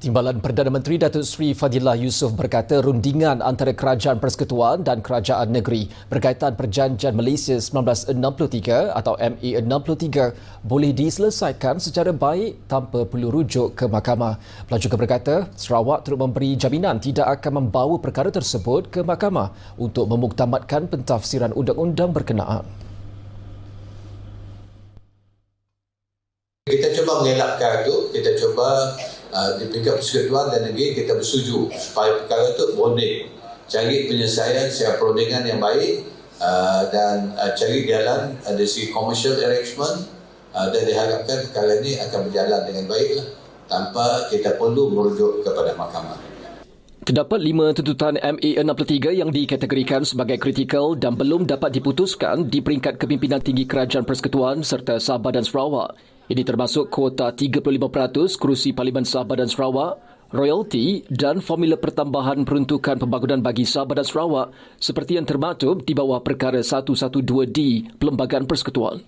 Timbalan Perdana Menteri Datuk Seri Fadilah Yusof berkata rundingan antara Kerajaan Persekutuan dan Kerajaan Negeri berkaitan Perjanjian Malaysia 1963 atau ME 63 boleh diselesaikan secara baik tanpa perlu rujuk ke mahkamah. Beliau juga berkata Sarawak turut memberi jaminan tidak akan membawa perkara tersebut ke mahkamah untuk memuktamadkan pentafsiran undang-undang berkenaan. Kita cuba mengelakkan itu, kita cuba uh, di peringkat persekutuan dan negeri kita bersetuju supaya perkara itu boleh cari penyelesaian secara perundingan yang baik uh, dan uh, cari jalan uh, dari segi commercial arrangement uh, dan diharapkan perkara ini akan berjalan dengan baik lah, tanpa kita perlu merujuk kepada mahkamah. Terdapat lima tuntutan MA 63 yang dikategorikan sebagai kritikal dan belum dapat diputuskan di peringkat kepimpinan tinggi Kerajaan Persekutuan serta Sabah dan Sarawak. Ini termasuk kuota 35% kerusi Parlimen Sabah dan Sarawak, royalty dan formula pertambahan peruntukan pembangunan bagi Sabah dan Sarawak seperti yang termaktub di bawah perkara 112D Perlembagaan Persekutuan.